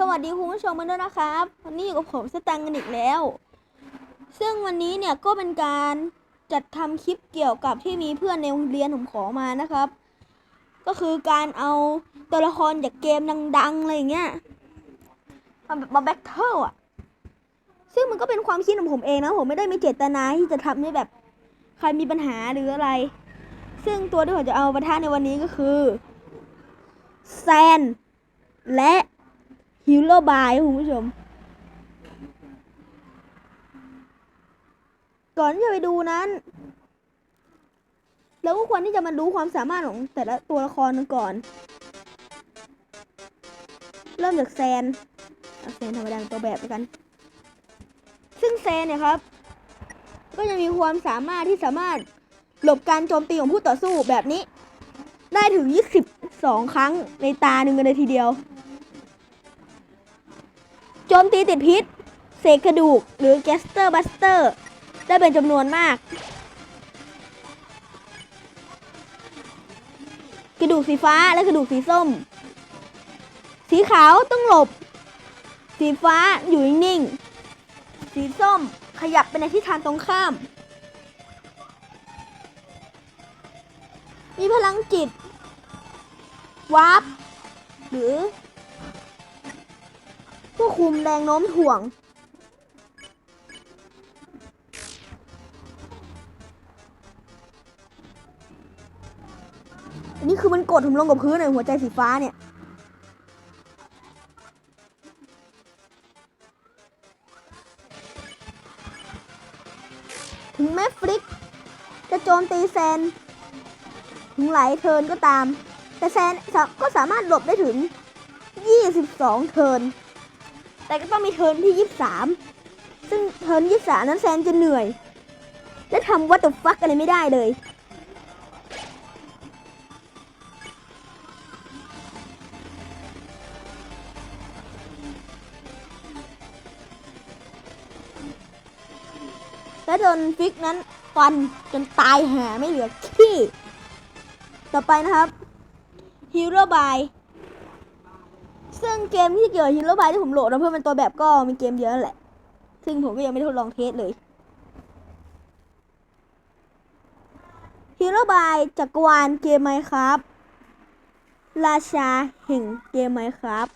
สวัสดีคุณผู้ชมกันด้วยนะครับ วันนี้อยู่กับผมสตังกันอีกแล้ว ซึ่งวันนี้เนี่ยก็เป็นการจัดทำคลิปเกี่ยวกับที่มีเพื่อนในโรงเรียนผมขอมานะครับ ก็คือการเอาตัวละครจากเกมดังๆอะไรอย่างเงี้ยมามาแบทเทิลอะซึ่งมันก็เป็นความคิดของผมเองนะผมไม่ได้มีเจตนาที่จะทำให้แบบใครมีปัญหาหรืออะไร ซึ่งตัวที่ผมจะเอาประทานในวันนี้ก็คือแซนและ ฮิลโลบายคุณผู้ชม ก่อนที่จะไปดูนั้นเราก็ควรที่จะมารู้ความสามารถของแต่ละตัวละครกันก่อน เริ่มจากแซนแซนธรรมดาตัวแบบแล้วกัน ซึ่งแซนเนี่ยครับ ก็จะมีความสามารถที่สามารถหลบการโจมตีของผู้ต่อสู้แบบนี้ ได้ถึง 22 ครั้งในตาหนึ่งกันเลยทีเดียว โจมตีติดพิษ เศษกระดูก หรือแกสเตอร์บัสเตอร์ ได้เป็นจำนวนมาก กระดูกสีฟ้าและกระดูกสีส้ม สีขาวต้องหลบ สีฟ้าอยู่นิ่งๆ สีส้มขยับไปในทิศทางตรงข้าม มีพลังจิตวาร์ปหรือ ควบคุมแรงโน้มถ่วง อันนี้คือมันกดผมลงกับพื้นเลยหัวใจสีฟ้าเนี่ย ถึงแม้ฟลิก จะโจมตีแซน ถึงหลายเทินก็ตาม แต่แซนก็สามารถหลบได้ถึง 22 เทิร์น แต่ก็ต้องมีเทิร์นที่ 23 ซึ่งเทิร์น23 นั้นแซนจะเหนื่อย และทำวัตถุฟักอะไรไม่ได้เลย และโดนฟิกนั้นฟันจนตายหาไม่เหลือขี้ ต่อไปนะครับ Hero by ซึ่ งเกมที่เกี่ยวกับ Hero by ที่ผมโหลดมาเพื่อเป็นตัวแบบก็มีเกมเยอะนั่นแหละ ซึ่งผมก็ยังไม่ได้ทดลองเทสเลย Hero by จักรวาลเกมไหมครับ ราชาแห่งเกมไหมครับ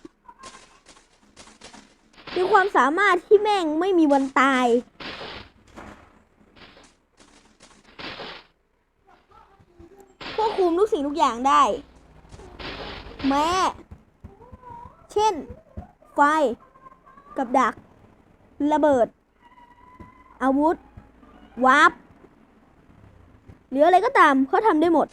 มีความสามารถที่แม่งไม่มีวันตาย ควบคุมทุกสิ่งทุกอย่างได้ แม้ เช่น ไฟ กับดัก ระเบิด อาวุธ วาร์ปหรืออะไรก็ตามเขาทำได้หมด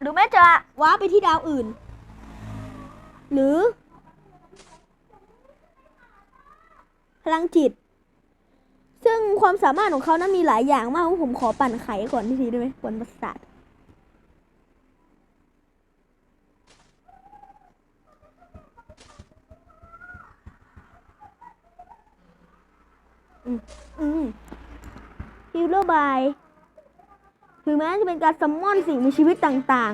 หรือแม้จะวาร์ปไปที่ดาวอื่น หรือ พลังจิต ซึ่งความสามารถของเขานั้นมีหลายอย่างมากผมขอปั่นไขก่อนทีได้ไหมกวนประสาทอืมอืมฮิลโลบายถึงแม้จะเป็นการซัมมอนสิ่งมีชีวิตต่าง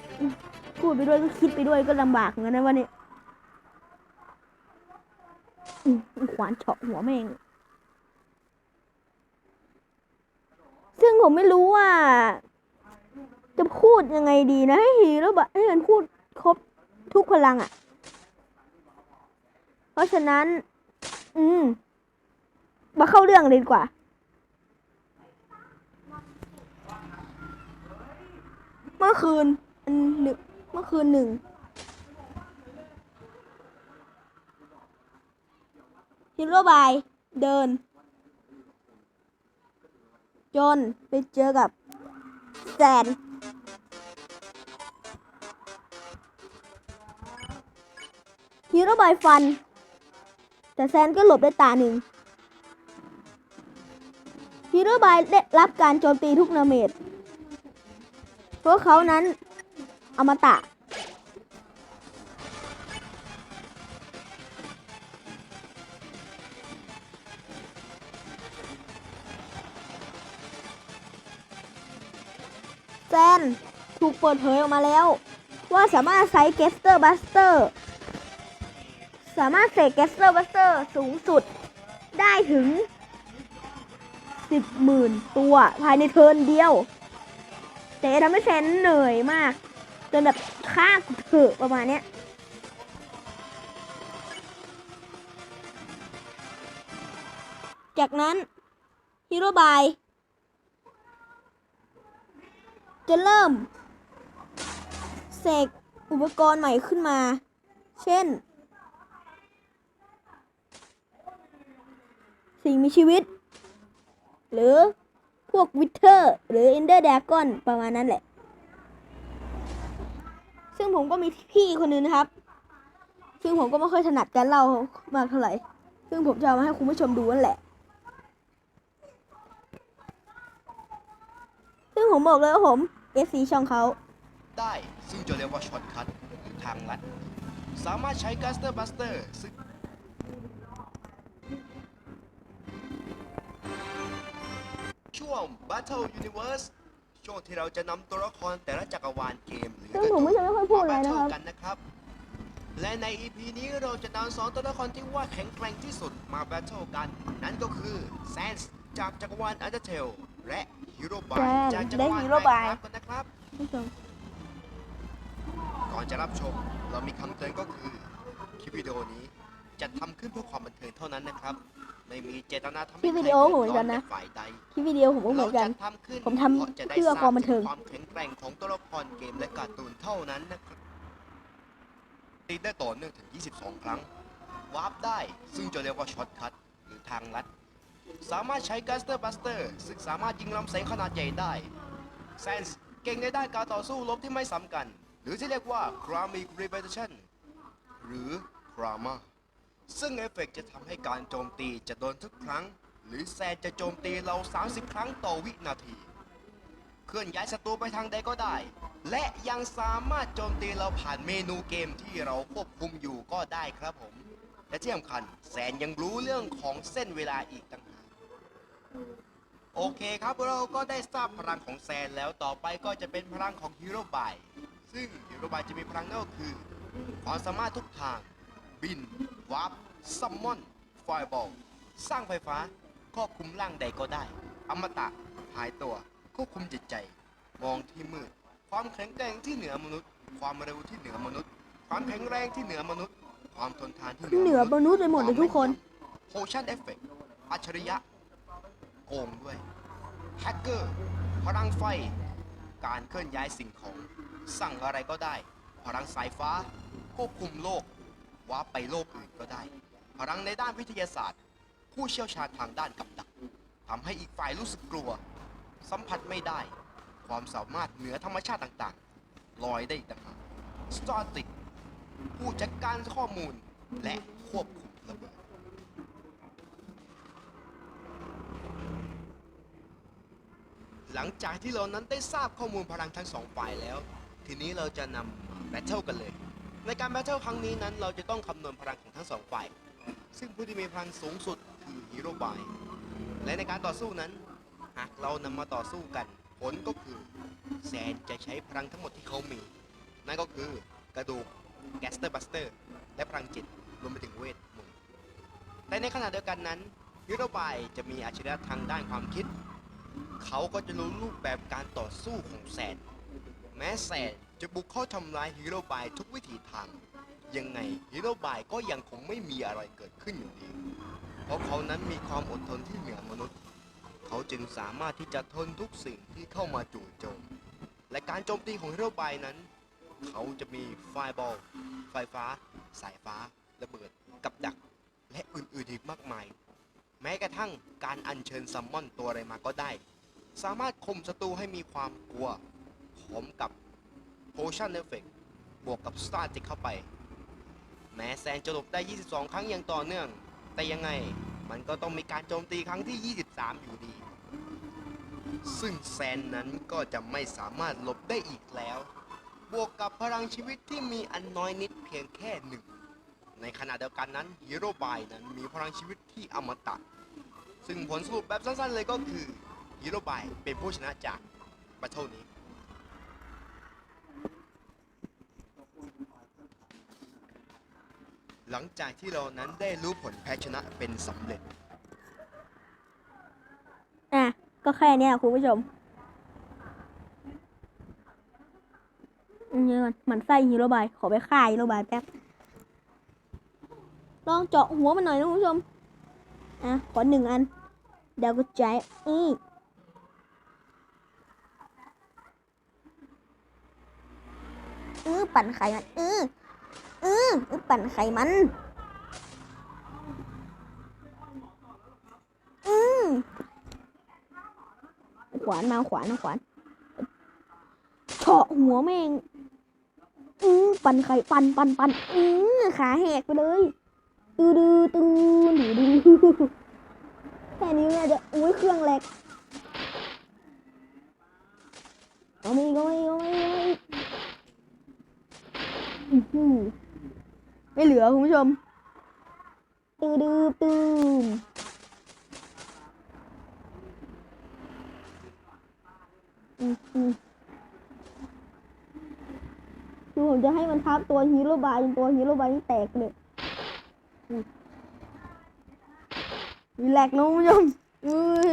ๆ พูดไปด้วยก็คิดไปด้วยก็ลำบากเหมือนกันนะวันนี้ขวานเฉาะหัวแม่ง ซึ่งผมไม่รู้ว่า จะพูดยังไงดีนะให้ฮีโร่บะให้มันพูดครบทุกพลังอะ่ะ เพราะฉะนั้น อืม มาเข้าเรื่องเลยดีกว่า เมื่อคืนอันหนึ่งเมื่อคืนหนึ่งฮิโร่บายเดิน จนไปเจอกับแซนฮีโร่บายฟัน แต่แซนก็หลบได้ตาหนึ่งฮีโร่บายได้รับการโจมตีทุกนาเมตเพราะเขานั้นอมตะ เปิดเผยออกมาแล้ว ว่าสามารถใช้เกสเตอร์บัสเตอร์สามารถเสกเกสเตอร์บัสเตอร์สูงสุดได้ถึง 10หมื่นตัวภายในเทิร์นเดียว แต่ทำให้แซนเหนื่อยมากจนแบบฆ่ากูเถอะประมาณเนี้ยจากนั้นฮีโร่บายจะเริ่ม เสกอุปกรณ์ใหม่ขึ้นมา เช่น สิ่งมีชีวิต หรือพวกวิเทอร์ หรืออินเดอร์ดากอนประมาณนั้นแหละ ซึ่งผมก็มีพี่คนนึงนะครับ ซึ่งผมก็ไม่ค่อยถนัดการเล่ามากเท่าไหร่ ซึ่งผมจะเอามาให้คุณผู้ชมดูนั่นแหละ ซึ่งผมบอกเลยว่าผม FC ช่องเขาได้ ซึ่งจะเรียกว่าช็อตคัทหรือทางลัด สามารถใช้กัสเตอร์บัสเตอร์ซึ่งช่วง Battle Universe ช่วงที่เราจะนำตัวละครแต่ละจักรวาลเกมหรือซึ่งผมไม่ใช่ไม่ค่อยพูดอะไรนะครับ มา battle กันนะครับ และใน EP นี้เราจะนำสองตัวละครที่ว่าแข็งแกร่งที่สุดมาแบทเทิลกัน นั่นก็คือแซนส์จากจักรวาลอันเดอร์เทลและฮีโร่บายแซนจากจักได้รวาล Hero Bye ไมน์คราฟต์กันนะครับ ผู้ชมก่ อนจะรับชม เรามีคำเตือนก็คือ คลิปวิดีโอนี้จัดทำขึ้นเพื่อความบันเทิงเท่านั้นนะครับ ไม่มีเจตนาทำให้คลิปวิดีโอผมเหมือนกันนะใครเดือดร้อแต่ฝ่ายใดคลิปวิดีโอผมก็เหมืเราอนกัจะนทำขึ้นผมทำพราะจะได้เพื่อความบันเทิงทรบถึความแข็งแกร่งของตัวละครเกมและการ์ตูนเท่านั้นนะครับตีได้ต่อเนื่องถึง 22 ครั้ง วาร์ปได้ซึ่งจะเรียกว่าช็อตคัทหรือทางลัด สามารถใช้กัสเตอร์บัสเตอร์ซึ่งสามารถยิงลำแสงขนาดใหญ่ได้ แซนส์เก่งในด้านการต่อสู้ลบที่ไม่ซ้ำกัน หรือที่เรียกว่า Chronic Repetition หรือ Chroma ซึ่งเอฟเฟกต์จะทำให้การโจมตีจะโดนทุกครั้ง หรือแซนจะโจมตีเรา 30 ครั้งต่อวินาที เคลื่อนย้ายศัตรูไปทางใดก็ได้ และยังสามารถโจมตีเราผ่านเมนูเกมที่เราควบคุมอยู่ก็ได้ครับผม และที่สำคัญแซนยังรู้เรื่องของเส้นเวลาอีกต่างหากโอเคครับเราก็ได้ทราบพลังของแซนแล้วต่อไปก็จะเป็นพลังของฮีโร่บาย ซึ่งฮีโร่บายจะมีพลังนั่นก็คือความสามารถทุกทาง บินวาร์ปซัมมอนไฟบอลสร้างไฟฟ้าควบคุมร่างใดก็ได้ อมตะหายตัวควบคุมจิตใจ มองที่มืด ความแข็งแกร่งที่เหนือมนุษย์ ความเร็วที่เหนือมนุษย์ ความแข็งแรงที่เหนือมนุษย์ ความทนทานที่เหนือมนุษย์ไปหมดเลยทุกคน โพชั่นเอฟเฟกต์อัจฉริยะ โกงด้วย แฮกเกอร์ พลังไฟ การเคลื่อนย้ายสิ่งของ สั่งอะไรก็ได้ พลังสายฟ้า ควบคุมโลกว่าไปโลกอื่นก็ได้ พลังในด้านวิทยาศาสตร์ ผู้เชี่ยวชาญทางด้านกับดักทำให้อีกฝ่ายรู้สึกกลัว สัมผัสไม่ได้ ความสามารถเหนือธรรมชาติต่างๆ ลอยได้อีกต่างหากสตาร์ติกผู้จัดการข้อมูลและควบคุมระเบิดหลังจากที่เรานั้นได้ทราบข้อมูลพลังทั้งสองฝ่ายแล้ว ทีนี้เราจะนำแบทเทิลกันเลย ในการแบทเทิลครั้งนี้นั้นเราจะต้องคำนวณพลังของทั้งสองฝ่าย ซึ่งผู้ที่มีพลังสูงสุดคือฮีโร่บาย และในการต่อสู้นั้น หากเรานำมาต่อสู้กัน ผลก็คือแซนจะใช้พลังทั้งหมดที่เขามี นั่นก็คือกระดูกแกสเตอร์บัสเตอร์ และพลังจิตรวมไปถึงเวทมนต์แต่ในขณะเดียวกันนั้นฮีโร่บายจะมีอัจฉริยะทางด้านความคิด เขาก็จะรู้รูปแบบการต่อสู้ของแซน ม้แซนจะบุกเข้าทำร้ายฮีโร่บายทุกวิถีทาง ยังไงฮีโร่บายก็ยังคงไม่มีอะไรเกิดขึ้นอยู่ดี เพราะเขานั้นมีความอดทนที่เหนือมนุษย์ เขาจึงสามารถที่จะทนทุกสิ่งที่เข้ามาจู่โจม และการโจมตีของฮีโร่บายนั้น เขาจะมีไฟบอล ไฟฟ้า สายฟ้า ระเบิด กับดัก และอื่นๆอีกมากมาย แม้กระทั่งการอัญเชิญซัมมอนตัวอะไรมาก็ได้ สามารถข่มศัตรูให้มีความกลัว พร้อมกับ Potion Effect บวกกับ Star ติกเข้าไป แม้แซนจะหลบได้ 22 ครั้งอย่างต่อเนื่อง แต่ยังไงมันก็ต้องมีการโจมตีครั้งที่ 23 อยู่ดี ซึ่งแซนนั้นก็จะไม่สามารถหลบได้อีกแล้ว บวกกับพลังชีวิตที่มีอันน้อยนิดเพียงแค่หนึ่ง ในขณะเดียวกันนั้นฮีโร่บายนั้นมีพลังชีวิตที่อมตะ ซึ่งผลสรุปแบบสั้นๆเลยก็คือฮีโร่บายเป็นผู้ชนะจากบัตเทิลนี้ หลังจากที่เรานั้นได้รู้ผลแพ้ชนะเป็นสำเร็จ อะ ก็แค่เนี้ยคุณผู้ชมอันนี้ก่อนมันไส้ฮีโร่บายขอไปฆ่าฮีโร่บายแป๊บลองเจาะหัวมันหน่อยนะคุณผู้ชม อะ ขอหนึ่งอัน เดี๋ยวก็ใจายอือเออปั่นไข่มันออเออเออ ปั่นไขมัน อืมขวานมาขวานนะขวานเฉาะหัวแม่ง อือปั่นไข่ปั่นปั่นปั่นอือขาแหกไปเลยตืดตือดืดือแค่นี้แม่จะอุ้ยเครื่องแหลกเอาไม่ก็ไม่ก็ไม่ก็ไม่อื้อหือ ไม่เหลือคุณผู้ชมตือดือตืออือหือคือผมจะให้มันทับตัวฮีโร่บายจนตัวฮีโร่บายนี่แตกเลยอืมมีแหลกนะคุณผู้ชมอุ้ย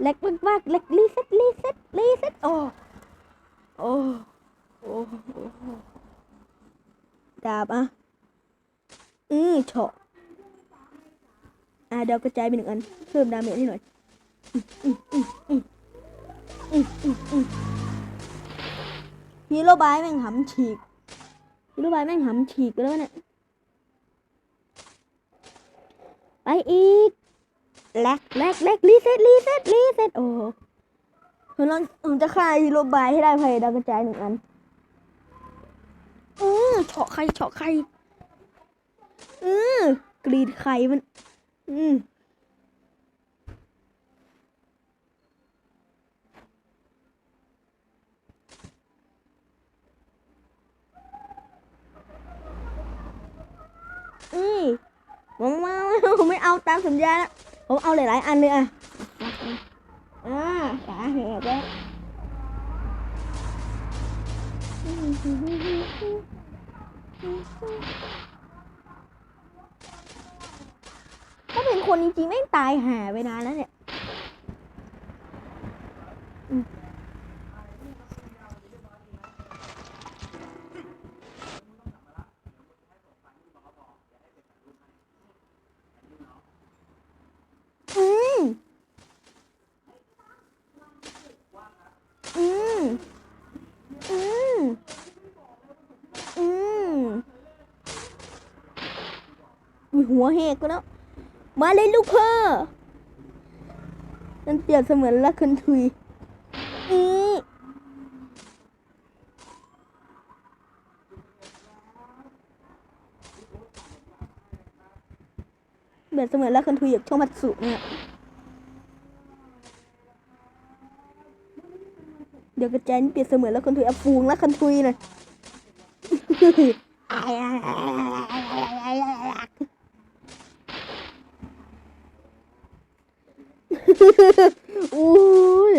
แหลกมากๆแหลกรีเซ็ตรีเซ็ตรีเซ็ตโอ้โอ้โอ้โอ้ ดาบอะ อือเฉาะอะเดี๋ยวกระจายไปหนึ่งอัน เพิ่มดาเมจให้หน่อยอืมอืมอืมอืมอืมอืมฮีโร่บายแม่งหำฉีก ฮีโร่บายแม่งหำฉีกแล้วเนี่ย ไปอีก แลกแลกแลกรีเซ็ตรีเซ็ตรีเซ็ตโอ้โหผมลองผมจะฆ่าฮีโร่บายให้ได้ภายในดาวกระจายหนึ่งอัน อือเฉาะไข่เฉาะไข่อือกรีดไข่มัน อืมอืมผมมาผมไม่เอาตามสัญญาแล้วผมเอาหลายๆอันเลยอะอ่าขาแหกแล้ว ถ้าเป็นคนจริงๆไม่ตายหาไปนานแล้วเนี่ยอืมอืมอืมอืมอืมอุ๊ย หัวแหกแล้ว มาเลยลูกเพ่อนั่นเปรียบเสมือนลักคันทุยอีเปรียบเสมือนลักคันทุยจากช่องมัตสุเนี่ยเดี๋ยวกระแจนเปรียบเสมือนลักคันทุยอฟูงลักคันทุยหน่อย อุ้ย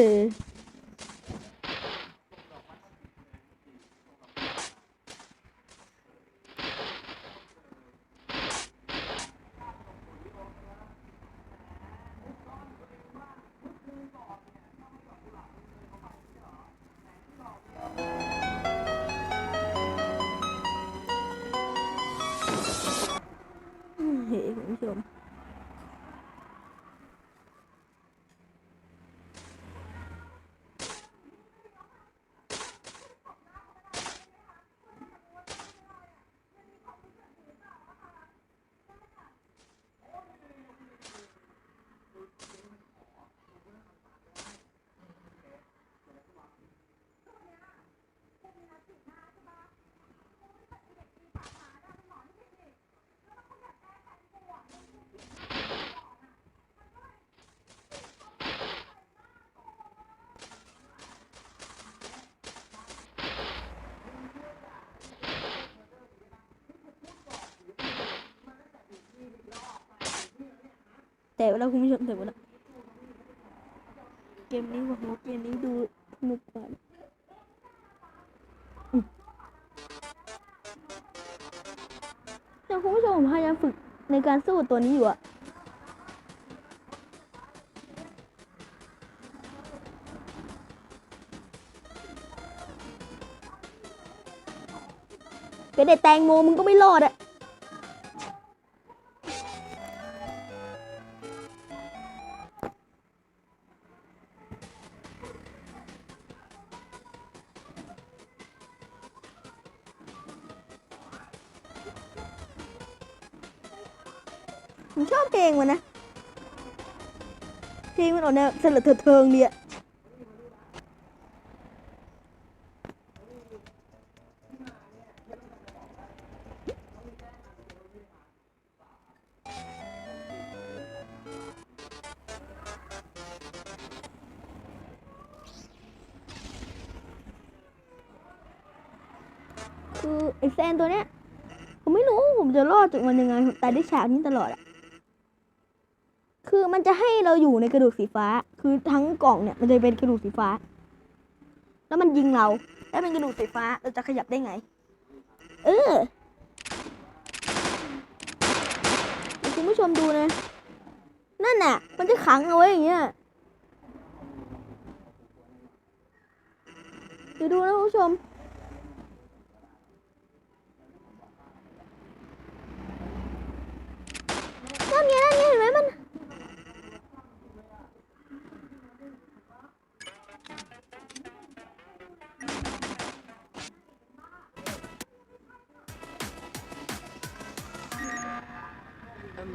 แต่เวลาคุณผู้ชมแต่เวลาเกมนี้บอกว่าเกมนี้ดูสนุกกว่าอืมคุณผู้ชมพยายามฝึกในการสู้ตัวนี้อยู่อะเป็นเด็ดแตงโมมึงก็ไม่รอดอะ คือไอ้แซนตัวเนี้ยผมไม่รู้ ผมจะรอดจากมันยังไง ผมตายได้ฉากนี้ตลอดอะ จะให้เราอยู่ในกระดูกสีฟ้า คือทั้งกล่องเนี่ยมันจะเป็นกระดูกสีฟ้า แล้วมันยิงเราแล้วเป็นกระดูกสีฟ้าเราจะขยับได้ไง เออคุณผู้ชมดูนะ นั่นน่ะ มันจะขังเอาไว้อย่างเงี้ยเดี๋ยวดูนะคุณผู้ชมนั่นไง โอ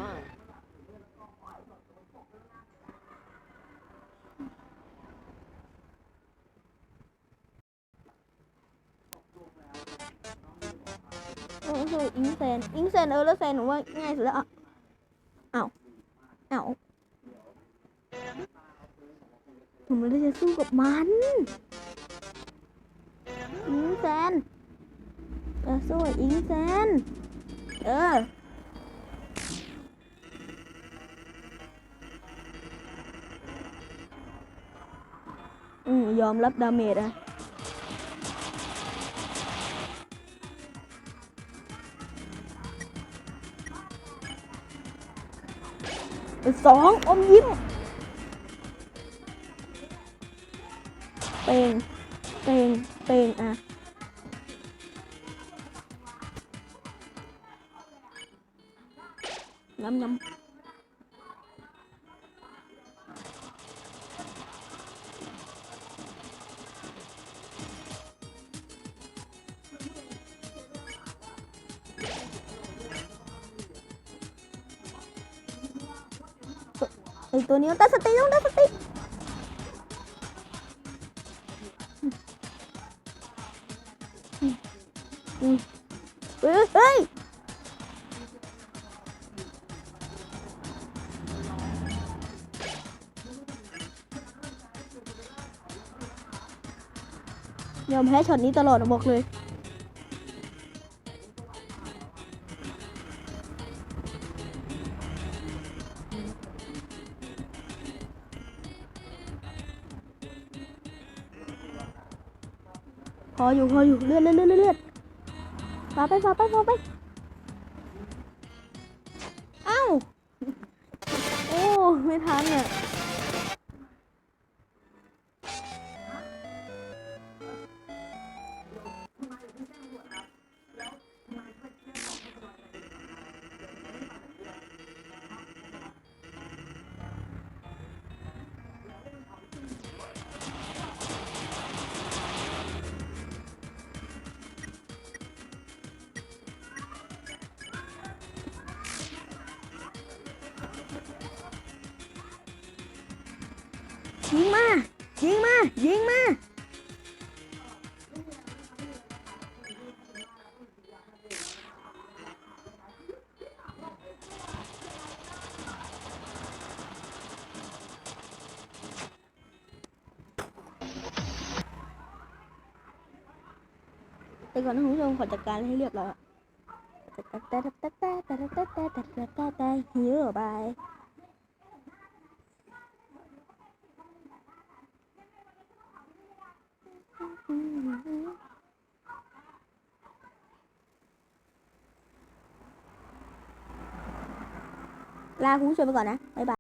้โหอิงเซนอิงเซนเออแล้วเซนว่าง่ายสุดแล้วอะอ้าวอ้าวผมไม่ได้จะสู้กับมันอิงเซนจะสู้อิงเซนเออ ยอมรับดาเมจอะสองอมยิ้ม เปงเปงเปงอะน้ำน้ำ ตัวนี้ต้องตั้สติต้องตั้สติเฮ้ยยอมแพ้ช็อตนี้ตลอดบอกเลย ออยู่พออยู่เลื่อนเลื่อนเลื่อนเลื่อนฟาไปฟาไปฟาไปเอ้าโอ้ไม่ทันเนี่ย ก่อนนะคุณผู้ชมขอจัดการให้เรียบร้อยแต่แต่แต่แต่แต่แต่แต่แต่แต่แต่แต่แต่หิวไปลาคุณผู้ชมไปก่อนนะ บ๊ายบาย